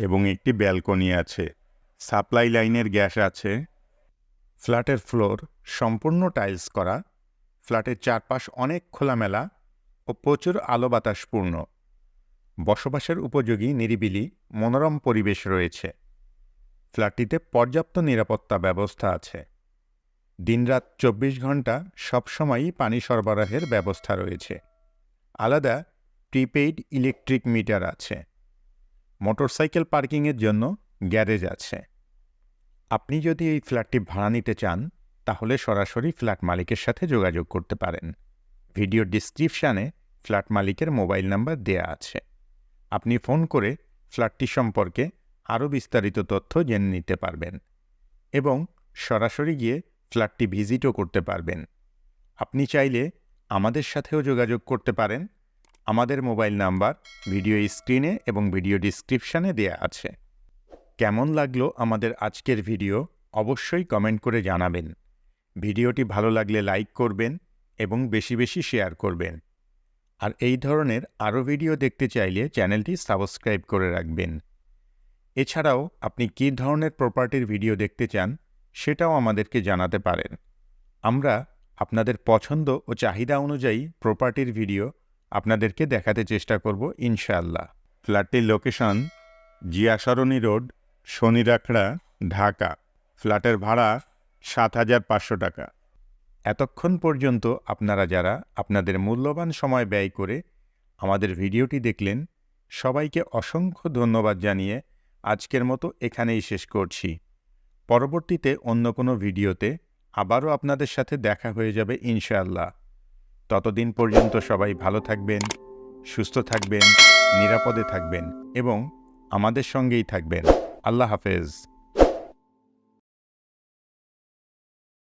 এবং একটি ব্যালকনি আছে। সাপ্লাই লাইনের গ্যাস আছে। ফ্ল্যাটের ফ্লোর সম্পূর্ণ টাইলস করা। ফ্ল্যাটের চারপাশ অনেক খোলামেলা ও প্রচুর আলো বাতাসপূর্ণ বসবাসের উপযোগী, নিরিবিলি, মনোরম পরিবেশ রয়েছে। ফ্ল্যাটটিতে পর্যাপ্ত নিরাপত্তা ব্যবস্থা আছে। দিনরাত চব্বিশ ঘণ্টা সবসময়ই পানি সরবরাহের ব্যবস্থা রয়েছে। আলাদা প্রিপেইড ইলেকট্রিক মিটার আছে। মোটরসাইকেল পার্কিংয়ের জন্য গ্যারেজ আছে। আপনি যদি এই ফ্ল্যাটটি ভাড়া নিতে চান, তাহলে সরাসরি ফ্ল্যাট মালিকের সাথে যোগাযোগ করতে পারেন। ভিডিও ডিসক্রিপশানে ফ্ল্যাট মালিকের মোবাইল নাম্বার দেয়া আছে। আপনি ফোন করে ফ্ল্যাটটি সম্পর্কে আরও বিস্তারিত তথ্য জেনে নিতে পারবেন এবং সরাসরি গিয়ে ফ্ল্যাটটি ভিজিটও করতে পারবেন। আপনি চাইলে আমাদের সাথেও যোগাযোগ করতে পারেন আমাদের মোবাইল নাম্বার ভিডিও স্ক্রিনে এবং ভিডিও ডিসক্রিপশানে দেয়া আছে। কেমন লাগল আমাদের আজকের ভিডিও অবশ্যই কমেন্ট করে জানাবেন। ভিডিওটি ভালো লাগলে লাইক করবেন এবং বেশি বেশি শেয়ার করবেন। আর এই ধরনের আরও ভিডিও দেখতে চাইলে চ্যানেলটি সাবস্ক্রাইব করে রাখবেন। এছাড়াও আপনি কী ধরনের প্রপার্টির ভিডিও দেখতে চান সেটাও আমাদেরকে জানাতে পারেন। আমরা আপনাদের পছন্দ ও চাহিদা অনুযায়ী প্রপার্টির ভিডিও আপনাদেরকে দেখাতে চেষ্টা করব, ইনশাআল্লাহ। ফ্ল্যাটটির লোকেশন জিয়া সরণি রোড, শনিরাখড়া, ঢাকা। ফ্ল্যাটের ভাড়া সাত হাজার পাঁচশো টাকা। এতক্ষণ পর্যন্ত আপনারা যারা আপনাদের মূল্যবান সময় ব্যয় করে আমাদের ভিডিওটি দেখলেন, সবাইকে অসংখ্য ধন্যবাদ জানিয়ে আজকের মতো এখানেই শেষ করছি। পরবর্তীতে অন্য কোনো ভিডিওতে আবারও আপনাদের সাথে দেখা হয়ে যাবে, ইনশাআল্লাহ। ততদিন পর্যন্ত সবাই ভালো থাকবেন, সুস্থ থাকবেন, নিরাপদে থাকবেন এবং আমাদের সঙ্গেই থাকবেন। আল্লাহ হাফেজ।